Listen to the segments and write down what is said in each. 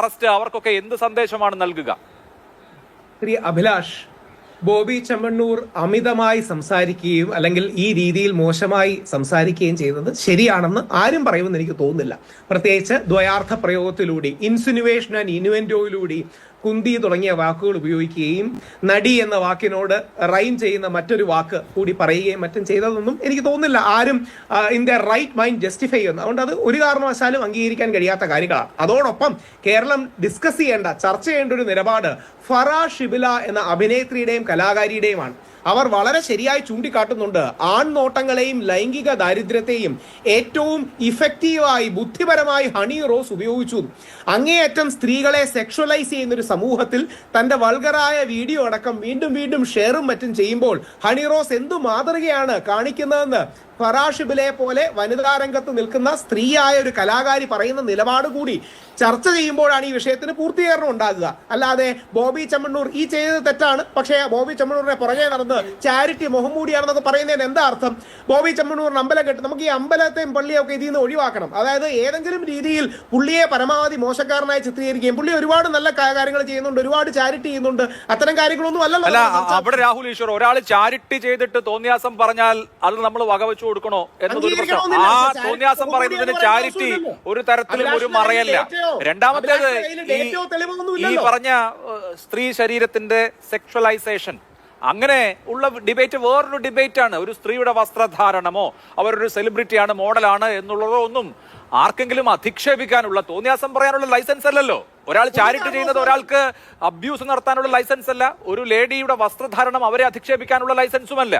Arrest അവർക്കൊക്കെ എന്ത് സന്ദേശമാണ് നൽകുക? അഭിലാഷ് ബോബി ചെമ്മണ്ണൂർ അമിതമായി സംസാരിക്കുകയും അല്ലെങ്കിൽ ഈ രീതിയിൽ മോശമായി സംസാരിക്കുകയും ചെയ്യുന്നത് ശരിയാണെന്ന് ആരും പറയുമെന്ന് എനിക്ക് തോന്നുന്നില്ല. പ്രത്യേകിച്ച് ദ്വയാർത്ഥ പ്രയോഗത്തിലൂടെ ഇൻസിനുവേഷൻ ആൻഡ് ഇനുവെന്റോയിലൂടെ കുന്തി തുടങ്ങിയ വാക്കുകൾ ഉപയോഗിക്കുകയും നടി എന്ന വാക്കിനോട് റൈം ചെയ്യുന്ന മറ്റൊരു വാക്ക് കൂടി പറയുകയും മറ്റും ചെയ്തതൊന്നും എനിക്ക് തോന്നുന്നില്ല. ആരും in the right mind justify ചെയ്യുന്നു. അതുകൊണ്ട് അത് ഒരു കാരണവശാലും അംഗീകരിക്കാൻ കഴിയാത്ത കാര്യങ്ങളാണ്. അതോടൊപ്പം കേരളം ഡിസ്കസ് ചെയ്യേണ്ട ചർച്ച ചെയ്യേണ്ട ഒരു നിലപാട് ഫറ ഷിബില എന്ന അഭിനേത്രിയുടെയും കലാകാരിയുടെയുമാണ്. അവർ വളരെ ശരിയായി ചൂണ്ടിക്കാട്ടുന്നുണ്ട്. ആൺനോട്ടങ്ങളെയും ലൈംഗിക ദാരിദ്ര്യത്തെയും ഏറ്റവും ഇഫക്റ്റീവായി ബുദ്ധിപരമായി ഹണി റോസ് ഉപയോഗിച്ചു. അങ്ങേയറ്റം സ്ത്രീകളെ സെക്ഷുവലൈസ് ചെയ്യുന്ന ഒരു സമൂഹത്തിൽ തന്റെ വൾഗറായ വീഡിയോ അടക്കം വീണ്ടും വീണ്ടും ഷെയറും മറ്റും ചെയ്യുമ്പോൾ ഹണി റോസ് എന്തു മാതൃകയാണ് കാണിക്കുന്നതെന്ന് ഫറാഷിബിലെ പോലെ വനിതാ രംഗത്ത് നിൽക്കുന്ന സ്ത്രീയായ ഒരു കലാകാരി പറയുന്ന നിലപാട് കൂടി ചർച്ച ചെയ്യുമ്പോഴാണ് ഈ വിഷയത്തിന് പൂർത്തീകരണം ഉണ്ടാകുക. അല്ലാതെ ബോബി ചെമ്മണ്ണൂർ ഈ ചെയ്തത് തെറ്റാണ്. പക്ഷേ ബോബി ചെമ്മണ്ണൂരിനെ പുറകെ നടന്ന് ചാരിറ്റി മുഹമ്മൂടിയാണെന്നൊക്കെ പറയുന്നതിന് എന്താ അർത്ഥം? ബോബി ചെമ്മണ്ണൂറിന് അമ്പലം കെട്ടി നമുക്ക് ഈ അമ്പലത്തെയും പള്ളിയൊക്കെ ഇതിൽ നിന്ന് ഒഴിവാക്കണം. അതായത് ഏതെങ്കിലും രീതിയിൽ പുള്ളിയെ പരമാവധി മോശക്കാരനായി ചിത്രീകരിക്കുകയും പുള്ളി ഒരുപാട് നല്ല കാര്യങ്ങൾ ചെയ്യുന്നുണ്ട് ഒരുപാട് ചാരിറ്റി ചെയ്യുന്നുണ്ട്. അത്തരം കാര്യങ്ങളൊന്നും അല്ലല്ലോ അവിടെ രാഹുൽ ഈശ്വർ ഒരാൾ ചാരിറ്റി ചെയ്തിട്ട് തോന്നിയാസം പറഞ്ഞാൽ അത് നമ്മൾ വകവെച്ചു കൊടുക്കണോ എന്നതൊരു പ്രശ്നം. ആ തോന്നിയാസം പറയുന്നതിന് ചാരിറ്റി ഒരു തരത്തിലും ഒരു മറയല്ല. രണ്ടാമത്തേത് ഈ. പറഞ്ഞ സ്ത്രീ ശരീരത്തിന്റെ സെക്ഷുവലൈസേഷൻ അങ്ങനെ ഉള്ള ഡിബേറ്റ് വേറൊരു ഡിബേറ്റ് ആണ് ഒരു സ്ത്രീയുടെ വസ്ത്രധാരണമോ അവരൊരു സെലിബ്രിറ്റിയാണ് മോഡലാണ് എന്നുള്ളതോ ഒന്നും ആർക്കെങ്കിലും അധിക്ഷേപിക്കാനുള്ള തോന്നിയാസം പറയാനുള്ള ലൈസൻസ് അല്ലല്ലോ. ഒരാൾ ചാരിറ്റി ചെയ്യുന്നത് ഒരാൾക്ക് അബ്യൂസ് നടത്താനുള്ള ലൈസൻസ് അല്ല. ഒരു ലേഡിയുടെ വസ്ത്രധാരണം അവരെ അധിക്ഷേപിക്കാനുള്ള ലൈസൻസുമല്ല.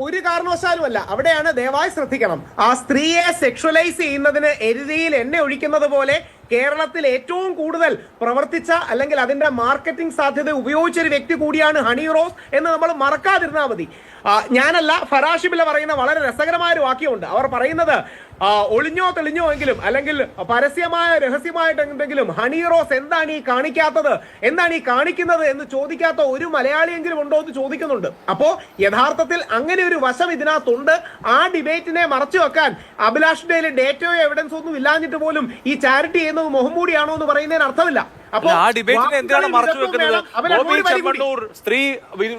ഒരു കാരണവശാലും അല്ല അവിടെയാണ് ദയവായി ശ്രദ്ധിക്കണം. ആ സ്ത്രീയെ സെക്ഷുവലൈസ് ചെയ്യുന്നതിന് എരുതിയിൽ എന്നെ ഒഴിക്കുന്നത് പോലെ കേരളത്തിൽ ഏറ്റവും കൂടുതൽ പ്രവർത്തിച്ച അല്ലെങ്കിൽ അതിന്റെ മാർക്കറ്റിംഗ് സാധ്യത ഉപയോഗിച്ച ഒരു വ്യക്തി കൂടിയാണ് ഹണി റോസ് എന്ന് നമ്മൾ മറക്കാതിരുന്നാൽ മതി. ഞാനല്ല ഫരാഷിബില പറയുന്ന വളരെ രസകരമായ ഒരു വാക്യമുണ്ട്. അവർ പറയുന്നത് ഒളിഞ്ഞോ തെളിഞ്ഞോ എങ്കിലും അല്ലെങ്കിൽ പരസ്യമായ രഹസ്യമായിട്ട് എന്തെങ്കിലും ഹണി റോസ് എന്താണ് ഈ കാണിക്കാത്തത്? എന്താണ് ഈ കാണിക്കുന്നത് എന്ന് ചോദിക്കാത്ത ഒരു മലയാളിയെങ്കിലും ഉണ്ടോ എന്ന് ചോദിക്കുന്നുണ്ട്. അപ്പോൾ യഥാർത്ഥത്തിൽ അങ്ങനെ ഒരു വശം ഇതിനകത്തുണ്ട്. ആ ഡിബേറ്റിനെ മറച്ചു വെക്കാൻ അഭിലാഷിന്റെ ഡേറ്റയോ എവിഡൻസോ ഒന്നും ഇല്ലാഞ്ഞിട്ട് പോലും ഈ ചാരിറ്റി ചെയ്യുന്നത് മുഹമ്മൂടിയാണോ എന്ന് പറയുന്നതിന് അർത്ഥമില്ല. ആ ഡിബേറ്റിനെ എന്തിനാണ് മറച്ചു വെക്കുന്നത്. ബോബി ചെമ്മണ്ണൂർ സ്ത്രീ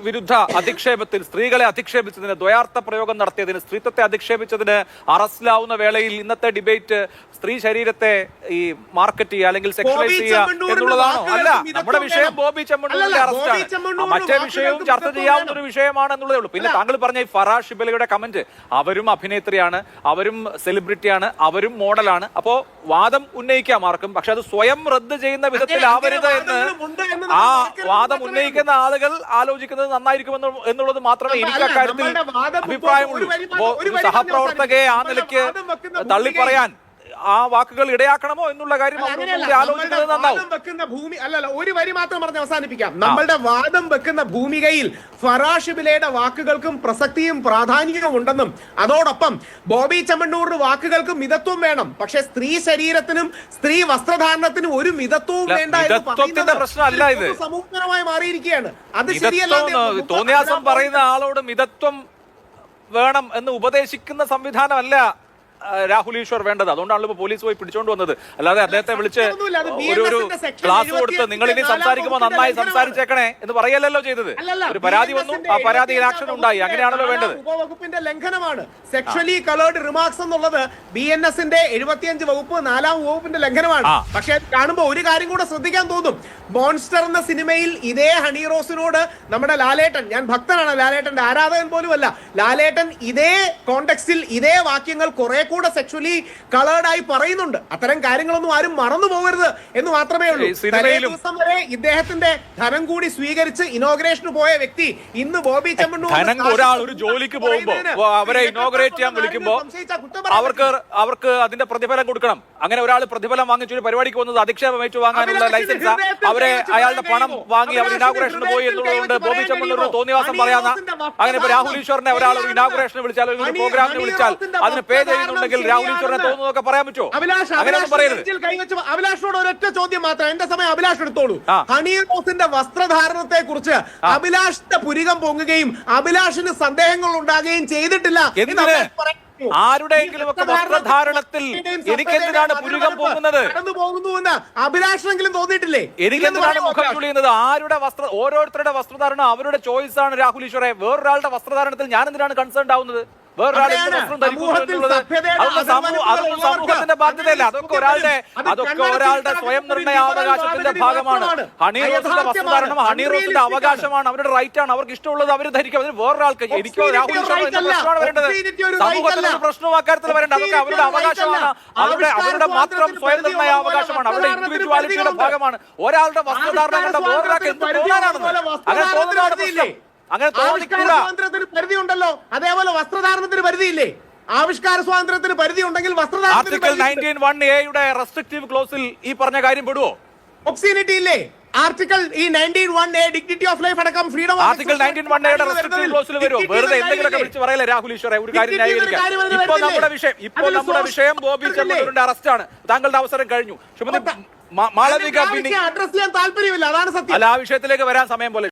വിരുദ്ധ അധിക്ഷേപത്തിൽ സ്ത്രീകളെ അധിക്ഷേപിച്ചതിന് ദ്വയാർത്ഥ പ്രയോഗം നടത്തിയതിന് സ്ത്രീത്വത്തെ അധിക്ഷേപിച്ചതിന് അറസ്റ്റിലാവുന്ന വേളയിൽ ഇന്നത്തെ ഡിബേറ്റ് സ്ത്രീ ശരീരത്തെ ഈ മാർക്കറ്റ് ചെയ്യുക അല്ലെങ്കിൽ സെക്ഷലൈസ് ചെയ്യുക എന്നുള്ളതാണോ? അല്ല നമ്മുടെ വിഷയം ബോബി ചെമ്മണ്ണൂരിന്റെ അറസ്റ്റാണ്. മറ്റേ വിഷയവും ചർച്ച ചെയ്യാവുന്ന ഒരു വിഷയമാണ് എന്നുള്ളതേ ഉള്ളൂ. പിന്നെ താങ്കൾ പറഞ്ഞ ഈ ഫറാ ഷിബലയുടെ കമന്റ് അവരും അഭിനേത്രിയാണ് അവരും സെലിബ്രിറ്റിയാണ് അവരും മോഡലാണ് അപ്പോ വാദം ഉന്നയിക്കാം ആർക്കും പക്ഷെ അത് സ്വയം റദ്ദ് ചെയ്യുന്ന വിധത്തിലാവരുത് അങ്ങനെ എന്ന് ആ വാദം ഉന്നയിക്കുന്ന ആളുകൾ ആലോചിക്കുന്നത് നന്നായിരിക്കുമെന്ന് എന്നുള്ളത് മാത്രമേ എനിക്ക് അക്കാര്യത്തിൽ അഭിപ്രായമുള്ളൂ. സഹപ്രവർത്തകയെ ആ നിലയ്ക്ക് വാദം ആ വാക്കുകൾ ഇടയാക്കണമോ എന്നുള്ള കാര്യം ആലോചിക്കുന്നത് നന്നാവും. വെക്കുന്ന ഭൂമി അല്ലല്ല ഒരു വരി മാത്രം പറഞ്ഞ് അവസാനിപ്പിക്കാം. നമ്മളുടെ വാദം വെക്കുന്ന ഭൂമികയിൽ ഫറാഷിബിലയുടെ വാക്കുകൾക്കും പ്രസക്തിയും പ്രാധാന്യവും ഉണ്ടെന്നും അതോടൊപ്പം ബോബി ചെമ്മണ്ണൂറിന്റെ വാക്കുകൾക്കും മിതത്വം വേണം. പക്ഷെ സ്ത്രീ ശരീരത്തിനും സ്ത്രീ വസ്ത്രധാരണത്തിനും ഒരു മിതത്വവും വേണ്ട എന്ന് പ്രശ്നമല്ല ഇത്. സമൂഹപരമായി മാറിയിരിക്കുകയാണ്. അത് ശരിയല്ല തോന്നിയാസം പറയുന്ന ആളോട് മിതത്വം വേണം എന്ന് ഉപദേശിക്കുന്ന സംവിധാനമല്ല രാഹുൽ ഈശ്വർ വേണ്ടത്. അതുകൊണ്ടാണല്ലോ പോലീസ് പോയി പിടിച്ചോണ്ട് വന്നത്. അല്ലാതെ അദ്ദേഹത്തെ വിളിച്ച് ഒരു ക്ലാസ് കൊടുത്ത് നിങ്ങൾ ഇനി സംസാരിക്കുമ്പോൾ നന്നായി സംസാരിച്ചേക്കണേ എന്ന് പറയല്ലോ ചെയ്തത്. ഒരു പരാതി വന്നു. ആ പരാതിയിൽ ആക്ഷൻ ഉണ്ടായി. അങ്ങനെയാണല്ലോ വേണ്ടത്. ഉപവകുപ്പിന്റെ ലംഘനമാണ്. സെക്ഷലി കളേർഡ് റിമാർക്സ് എന്നുള്ളത് ബി എൻ എസിന്റെ എഴുപത്തിയഞ്ച് വകുപ്പ് നാലാം വകുപ്പിന്റെ ലംഘനമാണ്. പക്ഷേ കാണുമ്പോൾ ഒരു കാര്യം കൂടെ ശ്രദ്ധിക്കാൻ തോന്നും. മോൺസ്റ്റർ എന്ന സിനിമയിൽ ഇതേ ഹണി റോസിനോട് നമ്മുടെ ലാലേട്ടൻ ഞാൻ ഭക്തനാണ് ലാലേട്ടന്റെ ആരാധകൻ പോലും അല്ല ലാലേട്ടൻ ഇതേ കോണ്ടെക്സ്റ്റിൽ ഇതേ വാക്യങ്ങൾ കുറെ കൂടെ സെക്ഷലി കളേർഡ് ആയി പറയുന്നുണ്ട്. അത്തരം കാര്യങ്ങളൊന്നും ആരും മറന്നു പോകരുത് എന്ന് മാത്രമേ ഉള്ളൂ. തലേ ദിവസം വരെ ഇദ്ദേഹത്തിന്റെ ധനം കൂടി സ്വീകരിച്ച് ഇനോഗ്രേഷന് പോയ വ്യക്തി ഇന്ന് ബോബി ചെമ്മണ്ണൂർ ഒരാൾ ഒരു ജോലിക്ക് പോകുമ്പോൾ അവരെ ഇനോഗ്രേറ്റ് ചെയ്യാൻ വിളിക്കുമ്പോൾ അവർക്ക് അവർക്ക് അതിന്റെ പ്രതിഫലം കൊടുക്കണം. അങ്ങനെ ഒരാൾ പ്രതിഫലം വാങ്ങിച്ച ഒരു പരിപാടിക്ക് വന്നത് അധിക്ഷേപം ഏറ്റു വാങ്ങാനുള്ള ലൈസൻസ് അവരെ അയാളുടെ പണം? വാങ്ങി അവർ ഇനാഗുറേഷന് പോയി എന്നുള്ളതുകൊണ്ട് ബോബി ചെമ്മണ്ണൂർ തോന്നിവാസം ഹണി പറയാന്ന അങ്ങനെ ഇപ്പൊ രാഹുൽ ഈശ്വറിനെ ഒരാൾ ഒരു ഇനാഗുറേഷന് വിളിച്ചാൽ ഒരു പ്രോഗ്രാമിന് വിളിച്ചാൽ അതിന് പേ വസ്ത്രധാരണം ചെയ്യുന്നുണ്ടെങ്കിൽ രാഹുൽ ഈശ്വറിനെ തോന്നുന്നതൊക്കെ പറയാൻ പറ്റുമോ? അഭിലാഷ് അങ്ങനെയൊന്നും പറയരുത്. അഭിലാഷിനോട് ഒരൊറ്റ ചോദ്യം മാത്രം. എന്റെ സമയം അഭിലാഷ് എടുത്തോളൂ. ഹണീർ ബോസിന്റെ വസ്ത്രധാരണത്തെ കുറിച്ച് അഭിലാഷിന്റെ പുരികം പൊങ്ങുകയും അഭിലാഷിന് സന്ദേഹങ്ങൾ ഉണ്ടാകുകയും ചെയ്തിട്ടില്ല ആരുടെയെങ്കിലും ഒക്കെ വസ്ത്രധാരണത്തിൽ എനിക്കെന്തിനാണ് പുരുകം പോകുന്നത് അഭിലാഷണെങ്കിലും തോന്നിയിട്ടില്ലേ? എനിക്കെന്തിനാണ് മുഖം ചുളിയുന്നത്? ആരുടെ വസ്ത്ര ഓരോരുത്തരുടെ വസ്ത്രധാരണം അവരുടെ ചോയ്സ് ആണ് രാഹുൽ ഈശ്വറെ. വേറൊരാളുടെ വസ്ത്രധാരണത്തിൽ ഞാൻ എന്തിനാണ് കൺസേൺ ആവുന്നത്? സമൂഹത്തിന്റെ ബാധ്യതയല്ല. അതൊക്കെ ഒരാളുടെ അത് അതൊക്കെ ഒരാളുടെ സ്വയം നിർണയാവകാശത്തിന്റെ ഭാഗമാണ്. ഹണി റോസിന്റെ. വസ്ത്രധാരണം ഹണി റോസിന്റെ അവകാശമാണ്. അവരുടെ റൈറ്റ് ആണ്. അവർക്ക് ഇഷ്ടമുള്ളത് അവർ ധരിക്കും. അതിന് വേറൊരാൾക്ക് എനിക്കോ രാഹുൽ. പ്രശ്നമാണ് വരേണ്ടത്. Obscenity ഒരു right സമൂഹത്തിന് അല്ല. ഒരു പ്രശ്നവും അക്കാര്യത്തിൽ വരേണ്ട. അതൊക്കെ അവരുടെ അവകാശമാണ്. അവരുടെ അവരുടെ മാത്രം സ്വയം നിർണയാവകാശമാണ് നിർണയ അവകാശമാണ്. അവരുടെ ഇൻഡിവിജ്വാലിറ്റിയുടെ ഭാഗമാണ്. ഒരാളുടെ വസ്ത്രധാരണം കൊണ്ട് വേറൊരാൾക്ക് എന്ത് തോന്നാനാണെന്ന് അങ്ങനെ പ്രശ്നം. അങ്ങനെ സ്വാതന്ത്ര്യത്തിന് പരിധി ഉണ്ടല്ലോ അതേപോലെ വസ്ത്രധാരണത്തിന് പരിധിയില്ലേ? ആവിഷ്കാര സ്വാതന്ത്ര്യത്തിന് പരിധി ഉണ്ടെങ്കിൽ ആർട്ടിക്കിൾ നയന്റീൻ വൺ എയുടെ റെസ്ട്രിക്റ്റീവ് ക്ലോസിൽ ഈ പറഞ്ഞ കാര്യം പെടുവോ? ഒക്സിനിറ്റി ഇല്ലേ? ആർട്ടിക്കിൾ ഈ nineteen one A dignity of life അടക്കം ഫ്രീഡം ആർട്ടിക്കിൾ നയന്റീൻ വൺ എയുടെ റെസ്ട്രിക്റ്റീവ് ക്ലോസിൽ വരുമോ വെറുതെ എന്തെങ്കിലുമൊക്കെ വിളിച്ച് പറയല്ലേ രാഹുൽ ഈശ്വറെ? ഒരു കാര്യം ന്യായീകരിക്കാം. ഇപ്പൊ നമ്മുടെ വിഷയം ഇപ്പൊ നമ്മുടെ വിഷയം ബോബി ചെമ്മണ്ണൂരിന്റെ അറസ്റ്റാണ് താങ്കളുടെ അവസരം കഴിഞ്ഞു. മാളവിക അഡ്രസ് ചെയ്യാൻ താല്പര്യമില്ല അതാണ് സത്യം. അല്ല ആ വിഷയത്തിലേക്ക് വരാൻ സമയം പോലെ